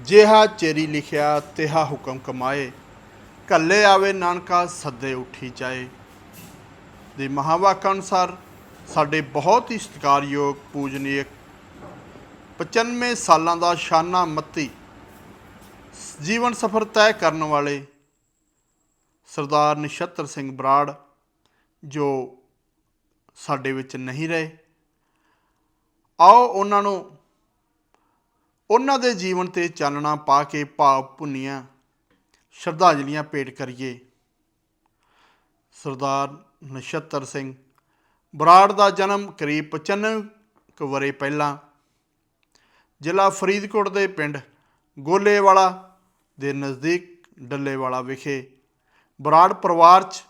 ਜਿਹਾ ਚੇਰੀ ਲਿਖਿਆ, ਤਿਹਾ ਹੁਕਮ ਕਮਾਏ। ਕੱਲੇ ਆਵੇ ਨਾਨਕਾ, ਸੱਦੇ ਉੱਠੀ ਜਾਏ। ਦੇ ਮਹਾਵਾਕ ਅਨੁਸਾਰ ਸਾਡੇ ਬਹੁਤ ਹੀ ਸਤਿਕਾਰਯੋਗ ਪੂਜਨੀਕ 95 ਸਾਲਾਂ ਦਾ ਸ਼ਾਨਾ ਮੱਤੀ ਜੀਵਨ ਸਫਰ ਤੈਅ ਕਰਨ ਵਾਲੇ ਸਰਦਾਰ ਨਿਸ਼ਤਰ ਸਿੰਘ ਬਰਾੜ, ਜੋ ਸਾਡੇ ਵਿੱਚ ਨਹੀਂ ਰਹੇ। ਆਓ ਉਹਨਾਂ ਨੂੰ ਉਹਨਾਂ ਦੇ ਜੀਵਨ ਤੇ ਚਾਨਣਾ ਪਾ ਕੇ ਭਾਵ ਭੁੰਨੀਆਂ, ਸ਼ਰਧਾਂਜਲੀਆਂ ਭੇਟ ਕਰੀਏ। ਸਰਦਾਰ ਨਛੱਤਰ ਸਿੰਘ, ਬਰਾੜ ਦਾ ਜਨਮ ਕਰੀਬ 95 ਕੁ ਵਰੇ ਪਹਿਲਾਂ ਜ਼ਿਲ੍ਹਾ ਫਰੀਦਕੋਟ ਦੇ ਪਿੰਡ ਗੋਲੇਵਾਲਾ ਦੇ ਨਜ਼ਦੀਕ ਡੱਲੇਵਾਲਾ ਵਿਖੇ ਬਰਾੜ ਪਰਿਵਾਰ 'ਚ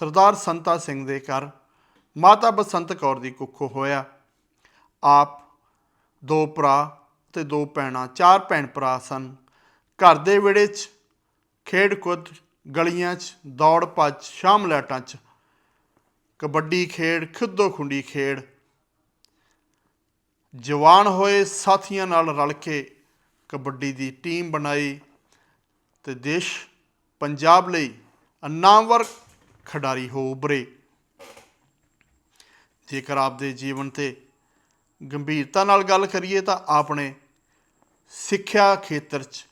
ਸਰਦਾਰ ਸੰਤਾ ਸਿੰਘ ਦੇ ਘਰ ਮਾਤਾ ਬਸੰਤ ਕੌਰ ਦੀ ਕੁੱਖੋਂ ਹੋਇਆ। ਆਪ ਦੋ ਭਰਾ ਤੇ ਦੋ ਭੈਣਾਂ, ਚਾਰ ਭੈਣ ਭਰਾ ਸਨ। ਘਰ ਦੇ ਵਿੜੇ 'ਚ, ਖੇਡ ਕੁੱਦ, ਗਲੀਆਂ 'ਚ, ਦੌੜ ਭੱਜ, ਸ਼ਾਮ ਲੈਟਾਂ 'ਚ। ਕਬੱਡੀ ਖੇਡ, ਖਿੱਦੋ ਖੁੰਡੀ ਖੇਡ। ਜਵਾਨ ਹੋਏ ਸਾਥੀਆਂ ਨਾਲ ਰਲ ਕੇ ਕਬੱਡੀ ਦੀ ਟੀਮ ਬਣਾਈ ਤੇ ਦੇਸ਼ ਪੰਜਾਬ ਲਈ ਨਾਮਵਰ ਖਿਡਾਰੀ ਹੋ ਉਭਰੇ। ਜੇਕਰ ਆਪਦੇ ਜੀਵਨ ਤੇ ਗੰਭੀਰਤਾ ਨਾਲ ਗੱਲ ਕਰੀਏ ਤਾਂ ਆਪਣੇ ਸਿੱਖਿਆ ਖੇਤਰ 'ਚ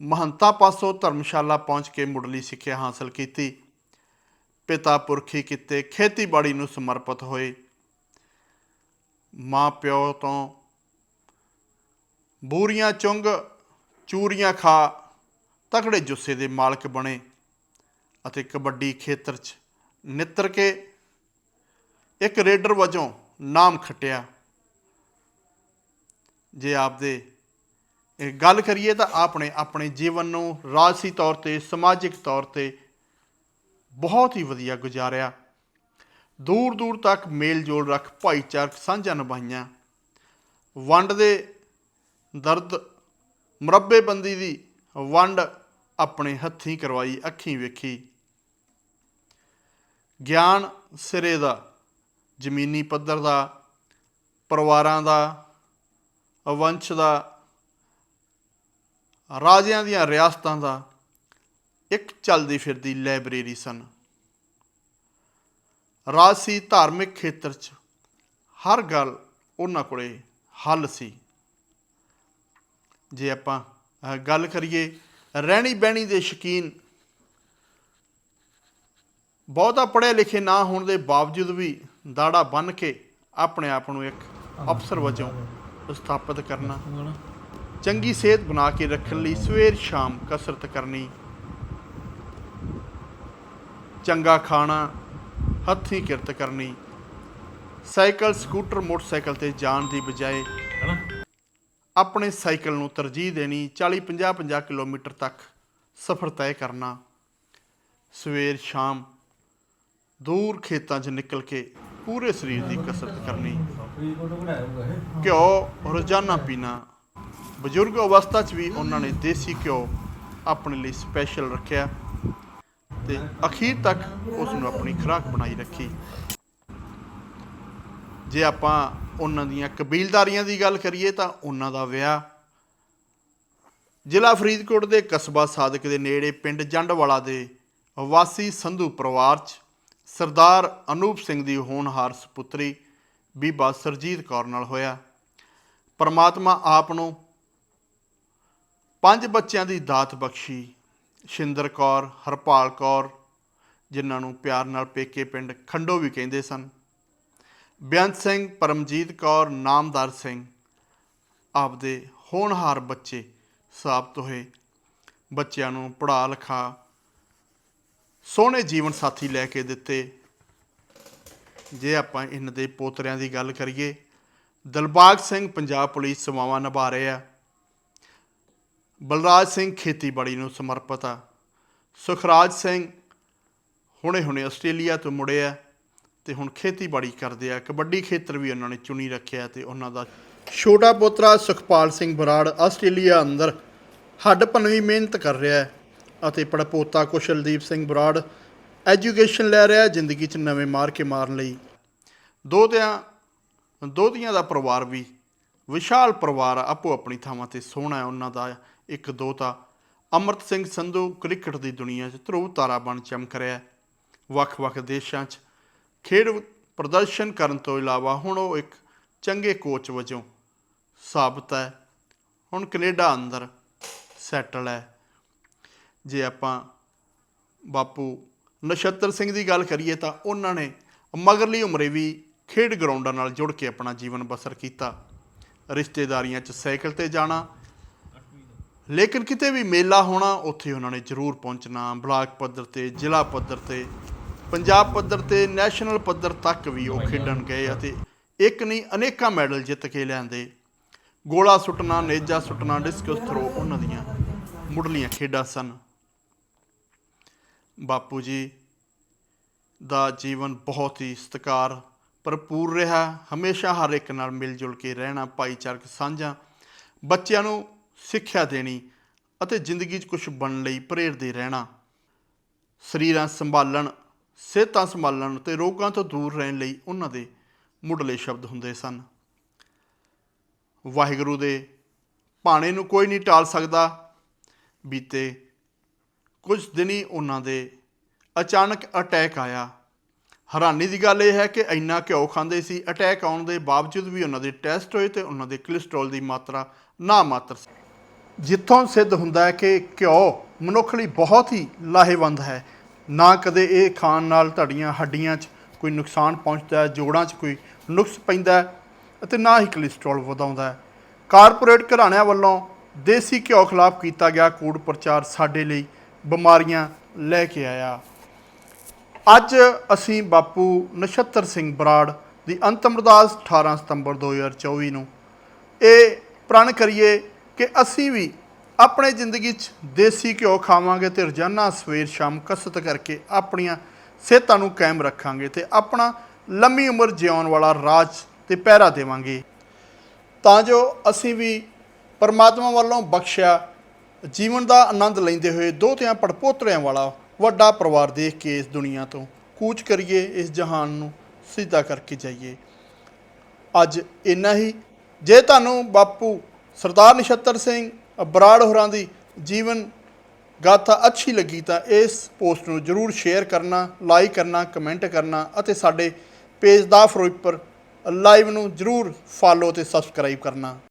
ਮਹੰਤਾ ਪਾਸੋਂ ਧਰਮਸ਼ਾਲਾ ਪਹੁੰਚ ਕੇ ਮੁੱਢਲੀ ਸਿੱਖਿਆ ਹਾਸਲ ਕੀਤੀ। ਪਿਤਾ ਪੁਰਖੀ ਕਿਤੇ ਖੇਤੀਬਾੜੀ ਨੂੰ ਸਮਰਪਿਤ ਹੋਏ। ਮਾਂ ਪਿਓ ਤੋਂ ਬੂਰੀਆਂ ਚੁੰਗ, ਚੂਰੀਆਂ ਖਾ, ਤਕੜੇ ਜੁੱਸੇ ਦੇ ਮਾਲਕ ਬਣੇ ਅਤੇ ਕਬੱਡੀ ਖੇਤਰ 'ਚ ਨਿੱਤਰ ਕੇ ਇੱਕ ਰੇਡਰ ਵਜੋਂ ਨਾਮ ਖੱਟਿਆ। ਜੇ ਆਪਦੇ ਗੱਲ ਕਰੀਏ ਤਾਂ ਆਪਣੇ ਆਪਣੇ ਜੀਵਨ ਨੂੰ ਰਾਜਸੀ ਤੌਰ ਤੇ, ਸਮਾਜਿਕ ਤੌਰ ਤੇ ਬਹੁਤ ਹੀ ਵਧੀਆ ਗੁਜ਼ਾਰਿਆ। ਦੂਰ ਦੂਰ ਤੱਕ ਮੇਲ ਜੋਲ ਰੱਖ ਭਾਈਚਾਰਕ ਸਾਂਝਾ ਨਿਭਾਈਆਂ। ਵੰਡ ਦੇ ਦਰਦ, ਮੁਰੱਬੇਬੰਦੀ ਦੀ ਵੰਡ ਆਪਣੇ ਹੱਥੀਂ ਕਰਵਾਈ, ਅੱਖੀਂ ਵੇਖੀ। ਗਿਆਨ ਸਿਰੇ ਦਾ, ਜ਼ਮੀਨੀ ਪੱਧਰ ਦਾ, ਪਰਿਵਾਰਾਂ ਦਾ, ਵੰਸ਼ ਦਾ ਰਾਜਿਆਂ ਦੀਆਂ ਰਿਆਸਤਾਂ ਦਾ ਇੱਕ ਚੱਲਦੀ ਫਿਰਦੀ ਲਾਇਬ੍ਰੇਰੀ ਸਨ। ਰਾਜਸੀ ਧਾਰਮਿਕ ਖੇਤਰ 'ਚ ਹਰ ਗੱਲ ਉਹਨਾਂ ਕੋਲੇ ਹੱਲ ਸੀ। ਜੇ ਆਪਾਂ ਗੱਲ ਕਰੀਏ ਰਹਿਣੀ ਬਹਿਣੀ ਦੇ ਸ਼ਕੀਨ, ਬਹੁਤਾ ਪੜ੍ਹੇ ਲਿਖੇ ਨਾ ਹੋਣ ਦੇ ਬਾਵਜੂਦ ਵੀ ਦਾੜਾ ਬੰਨ ਕੇ ਆਪਣੇ ਆਪ ਨੂੰ ਇੱਕ ਅਫਸਰ ਵਜੋਂ ਸਥਾਪਿਤ ਕਰਨਾ। ਚੰਗੀ ਸਿਹਤ ਬਣਾ ਕੇ ਰੱਖਣ ਲਈ ਸਵੇਰ ਸ਼ਾਮ ਕਸਰਤ ਕਰਨੀ। ਚੰਗਾ ਖਾਣਾ ਹੱਥੀਂ ਕਿਰਤ ਕਰਨੀ। ਸਾਈਕਲ ਸਕੂਟਰ ਮੋਟਰਸਾਈਕਲ ਤੇ ਜਾਣ ਦੀ ਬਜਾਏ ਆਪਣੇ ਸਾਈਕਲ ਨੂੰ ਤਰਜੀਹ ਦੇਣੀ 40 50 50 ਕਿਲੋਮੀਟਰ ਤੱਕ ਸਫ਼ਰ ਤੈਅ ਕਰਨਾ। ਸਵੇਰ ਸ਼ਾਮ ਦੂਰ ਖੇਤਾਂ 'ਚ ਨਿਕਲ ਕੇ ਪੂਰੇ ਸਰੀਰ ਦੀ ਕਸਰਤ ਕਰਨੀ। ਘਿਓ ਰੋਜ਼ਾਨਾ ਪੀਣਾ ਬਜ਼ੁਰਗ ਅਵਸਥਾ 'ਚ ਵੀ ਉਹਨਾਂ ਨੇ ਦੇਸੀ ਘਿਓ ਆਪਣੇ ਲਈ ਸਪੈਸ਼ਲ ਰੱਖਿਆ ਤੇ ਅਖੀਰ ਤੱਕ ਉਸ ਨੂੰ ਆਪਣੀ ਖੁਰਾਕ ਬਣਾਈ ਰੱਖੀ। ਜੇ ਆਪਾਂ ਉਹਨਾਂ ਦੀਆਂ ਕਬੀਲਦਾਰੀਆਂ ਦੀ ਗੱਲ ਕਰੀਏ ਤਾਂ ਉਹਨਾਂ ਦਾ ਵਿਆਹ ਜ਼ਿਲ੍ਹਾ ਫਰੀਦਕੋਟ ਦੇ ਕਸਬਾ ਸਾਦਕ ਦੇ ਨੇੜੇ ਪਿੰਡ ਜੰਡਵਾਲਾ ਦੇ ਵਾਸੀ ਸੰਧੂ ਪਰਿਵਾਰ 'ਚ ਸਰਦਾਰ ਅਨੂਪ ਸਿੰਘ ਦੀ ਹੋਣਹਾਰ ਸੁਪੁੱਤਰੀ ਬੀਬਾ ਸਰਜੀਤ ਕੌਰ ਨਾਲ ਹੋਇਆ। ਪਰਮਾਤਮਾ ਆਪ ਨੂੰ ਪੰਜ ਬੱਚਿਆਂ ਦੀ ਦਾਤ ਬਖਸ਼ੀ, ਸ਼ਿੰਦਰ ਕੌਰ, ਹਰਪਾਲ ਕੌਰ, ਜਿਨ੍ਹਾਂ ਨੂੰ ਪਿਆਰ ਨਾਲ ਪੇਕੇ ਪਿੰਡ ਖੰਡੋ ਵੀ ਕਹਿੰਦੇ ਸਨ। ਬੇਅੰਤ ਸਿੰਘ, ਪਰਮਜੀਤ ਕੌਰ, ਨਾਮਦਾਰ ਸਿੰਘ, ਆਪਦੇ ਹੋਣਹਾਰ ਬੱਚੇ ਸਾਬਤ ਹੋਏ। ਬੱਚਿਆਂ ਨੂੰ ਪੜ੍ਹਾ ਲਿਖਾ, ਸੋਹਣੇ ਜੀਵਨ ਸਾਥੀ ਲੈ ਕੇ ਦਿੱਤੇ। ਜੇ ਆਪਾਂ ਇਹਨਾਂ ਦੇ ਪੋਤਰਿਆਂ ਦੀ ਗੱਲ ਕਰੀਏ, ਦਿਲਬਾਗ ਸਿੰਘ ਪੰਜਾਬ ਪੁਲਿਸ ਸੇਵਾਵਾਂ ਨਿਭਾ ਰਹੇ ਆ। ਬਲਰਾਜ ਸਿੰਘ ਖੇਤੀਬਾੜੀ ਨੂੰ ਸਮਰਪਿਤ ਆ। ਸੁਖਰਾਜ ਸਿੰਘ ਹੁਣੇ ਹੁਣੇ ਆਸਟ੍ਰੇਲੀਆ ਤੋਂ ਮੁੜਿਆ ਆ ਤੇ ਹੁਣ ਖੇਤੀਬਾੜੀ ਕਰਦੇ ਆ। ਕਬੱਡੀ ਖੇਤਰ ਵੀ ਉਹਨਾਂ ਨੇ ਚੁਣੀ ਰੱਖਿਆ ਤੇ ਉਹਨਾਂ ਦਾ ਛੋਟਾ ਪੁੱਤਰਾ ਸੁਖਪਾਲ ਸਿੰਘ ਬਰਾੜ ਆਸਟ੍ਰੇਲੀਆ ਅੰਦਰ ਹੱਡ ਭੰਨਵੀਂ ਮਿਹਨਤ ਕਰ ਰਿਹਾ ਹੈ ਅਤੇ ਪੜਪੋਤਾ ਕੁਸ਼ਲਦੀਪ ਸਿੰਘ ਬਰਾੜ ਐਜੂਕੇਸ਼ਨ ਲੈ ਰਿਹਾ ਜ਼ਿੰਦਗੀ 'ਚ ਨਵੇਂ ਮਾਰ ਕੇ ਮਾਰਨ ਲਈ। ਦੋਧਿਆਂ ਦੋਧੀਆਂ ਦਾ ਪਰਿਵਾਰ ਵੀ ਵਿਸ਼ਾਲ ਪਰਿਵਾਰ ਆ, ਆਪੋ ਆਪਣੀ ਥਾਵਾਂ ਤੇ ਸੋਹਣਾ ਹੈ। ਉਹਨਾਂ ਦਾ ਇੱਕ ਦੋਤਾ ਅਮਰਤ ਸਿੰਘ ਸੰਧੂ ਕ੍ਰਿਕਟ ਦੀ ਦੁਨੀਆ 'ਚ ਧਰੁਵ ਤਾਰਾ ਬਣ ਚਮਕ ਰਿਹਾ ਵੱਖ-ਵੱਖ ਦੇਸ਼ਾਂ 'ਚ ਖੇਡ ਪ੍ਰਦਰਸ਼ਨ ਕਰਨ ਤੋਂ ਇਲਾਵਾ ਹੁਣ ਉਹ ਇੱਕ ਚੰਗੇ ਕੋਚ ਵਜੋਂ ਸਾਬਤ ਹੈ। ਹੁਣ ਕੈਨੇਡਾ ਅੰਦਰ ਸੈਟਲ ਹੈ। ਜੇ ਆਪਾਂ ਬਾਪੂ ਨਛੱਤਰ ਸਿੰਘ ਦੀ ਗੱਲ ਕਰੀਏ ਤਾਂ ਉਹਨਾਂ ਨੇ ਮਗਰਲੀ ਉਮਰੇ ਵੀ ਖੇਡ ਗਰਾਊਂਡਾਂ ਨਾਲ ਜੁੜ ਕੇ ਆਪਣਾ ਜੀਵਨ ਬਸਰ ਕੀਤਾ। ਰਿਸ਼ਤੇਦਾਰੀਆਂ 'ਚ ਸਾਈਕਲ ਤੇ ਜਾਣਾ ਲੇਕਿਨ ਕਿਤੇ ਵੀ ਮੇਲਾ ਹੋਣਾ ਉੱਥੇ ਉਹਨਾਂ ਨੇ ਜ਼ਰੂਰ ਪਹੁੰਚਣਾ। ਬਲਾਕ ਪੱਧਰ ਤੇ ਜ਼ਿਲ੍ਹਾ ਪੱਧਰ ਤੇ ਪੰਜਾਬ ਪੱਧਰ ਤੇ ਨੈਸ਼ਨਲ ਪੱਧਰ ਤੱਕ ਵੀ ਉਹ ਖੇਡਣ ਗਏ ਅਤੇ ਇੱਕ ਨਹੀਂ ਅਨੇਕਾਂ ਮੈਡਲ ਜਿੱਤ ਕੇ ਲਿਆਂਦੇ। ਗੋਲਾ ਸੁੱਟਣਾ ਨੇਜਾ ਸੁੱਟਣਾ ਡਿਸਕਸ ਥਰੋ ਉਹਨਾਂ ਦੀਆਂ ਮੁੱਢਲੀਆਂ ਖੇਡਾਂ ਸਨ। ਬਾਪੂ ਜੀ ਦਾ ਜੀਵਨ ਬਹੁਤ ਹੀ ਸਤਿਕਾਰ ਭਰਪੂਰ ਰਿਹਾ। ਹਮੇਸ਼ਾ ਹਰ ਇੱਕ ਨਾਲ ਮਿਲ ਜੁਲ ਕੇ ਰਹਿਣਾ ਭਾਈਚਾਰਕ ਸਾਂਝਾਂ। ਬੱਚਿਆਂ ਨੂੰ ਸਿੱਖਿਆ ਦੇਣੀ ਅਤੇ ਜ਼ਿੰਦਗੀ 'ਚ ਕੁਝ ਬਣਨ ਲਈ ਪ੍ਰੇਰਦੇ ਰਹਿਣਾ। ਸਰੀਰਾਂ ਸੰਭਾਲਣ, ਸਿਹਤਾਂ ਸੰਭਾਲਣ ਤੇ ਰੋਗਾਂ ਤੋਂ ਦੂਰ ਰਹਿਣ ਲਈ ਉਹਨਾਂ ਦੇ ਮੁੱਢਲੇ ਸ਼ਬਦ ਹੁੰਦੇ ਸਨ। ਵਾਹਿਗੁਰੂ ਦੇ ਭਾਣੇ ਨੂੰ ਕੋਈ ਨਹੀਂ ਟਾਲ ਸਕਦਾ। ਬੀਤੇ ਕੁਝ ਦਿਨ ਹੀ ਉਹਨਾਂ ਦੇ ਅਚਾਨਕ ਅਟੈਕ ਆਇਆ। ਹੈਰਾਨੀ ਦੀ ਗੱਲ ਇਹ ਹੈ ਕਿ ਇੰਨਾ ਘਿਓ ਖਾਂਦੇ ਸੀ, ਅਟੈਕ ਆਉਣ ਦੇ ਬਾਵਜੂਦ ਵੀ ਉਹਨਾਂ ਦੇ ਟੈਸਟ ਹੋਏ ਤੇ ਉਹਨਾਂ ਦੇ ਕੋਲੇਸਟ੍ਰੋਲ ਦੀ ਮਾਤਰਾ ਨਾ ਮਾਤਰ ਸੀ। ਜਿੱਥੋਂ ਸਿੱਧ ਹੁੰਦਾ ਹੈ ਕਿ ਘਿਓ ਮਨੁੱਖ ਲਈ ਬਹੁਤ ਹੀ ਲਾਹੇਵੰਦ ਹੈ। ਨਾ ਕਦੇ ਇਹ ਖਾਣ ਨਾਲ ਤੁਹਾਡੀਆਂ ਹੱਡੀਆਂ 'ਚ ਕੋਈ ਨੁਕਸਾਨ ਪਹੁੰਚਦਾ ਹੈ, ਜੋੜਾਂ 'ਚ ਕੋਈ ਨੁਕਸ ਪੈਂਦਾ ਹੈ ਅਤੇ ਨਾ ਹੀ ਕੋਲੇਸਟ੍ਰੋਲ ਵਧਾਉਂਦਾ ਹੈ। ਕਾਰਪੋਰੇਟ ਘਰਾਣਿਆਂ ਵੱਲੋਂ ਦੇਸੀ ਘਿਓ ਖਿਲਾਫ ਕੀਤਾ ਗਿਆ ਕੂੜ ਪ੍ਰਚਾਰ ਸਾਡੇ ਲਈ ਬਿਮਾਰੀਆਂ ਲੈ ਕੇ ਆਇਆ। ਅੱਜ ਅਸੀਂ ਬਾਪੂ ਨਛੱਤਰ ਸਿੰਘ ਬਰਾੜ ਦੀ ਅੰਤਮ ਅਰਦਾਸ 18 ਸਤੰਬਰ 2024 ਨੂੰ ਇਹ ਪ੍ਰਣ ਕਰੀਏ ਕਿ ਅਸੀਂ ਵੀ ਆਪਣੇ ਜ਼ਿੰਦਗੀ 'ਚ ਦੇਸੀ ਘਿਓ ਖਾਵਾਂਗੇ ਤੇ ਰੋਜ਼ਾਨਾ ਸਵੇਰ ਸ਼ਾਮ ਕਸਰਤ ਕਰਕੇ ਆਪਣੀਆਂ ਸਿਹਤਾਂ ਨੂੰ ਕਾਇਮ ਰੱਖਾਂਗੇ ਤੇ ਆਪਣਾ ਲੰਮੀ ਉਮਰ ਜਿਉਣ ਵਾਲਾ ਰਾਜ ਤੇ ਪਹਿਰਾ ਦੇਵਾਂਗੇ। ਤਾਂ ਜੋ ਅਸੀਂ ਵੀ ਪਰਮਾਤਮਾ ਵੱਲੋਂ ਬਖਸ਼ਿਆ ਜੀਵਨ ਦਾ ਆਨੰਦ ਲੈਂਦੇ ਹੋਏ ਦੋਹਤਿਆਂ ਪੜਪੋਤਰਿਆਂ ਵਾਲਾ ਵੱਡਾ ਪਰਿਵਾਰ ਦੇਖ ਕੇ ਇਸ ਦੁਨੀਆ ਤੋਂ ਕੂਚ ਕਰੀਏ, ਇਸ ਜਹਾਨ ਨੂੰ ਸਿੱਧਾ ਕਰਕੇ ਜਾਈਏ। ਅੱਜ ਇੰਨਾ ਹੀ। ਜੇ ਤੁਹਾਨੂੰ ਬਾਪੂ ਸਰਦਾਰ ਨਛੱਤਰ ਸਿੰਘ ਬਰਾੜ ਹੋਰਾਂ ਦੀ ਜੀਵਨ ਗਾਥਾ ਅੱਛੀ ਲੱਗੀ ਤਾਂ ਇਸ ਪੋਸਟ ਨੂੰ ਜਰੂਰ ਸ਼ੇਅਰ ਕਰਨਾ, ਲਾਈਕ ਕਰਨਾ, ਕਮੈਂਟ ਕਰਨਾ ਅਤੇ ਸਾਡੇ ਪੇਜ ਦਾ ਫਰੋਇਪਰ ਲਾਈਵ ਨੂੰ ਜਰੂਰ ਫਾਲੋ ਤੇ ਸਬਸਕ੍ਰਾਈਬ ਕਰਨਾ।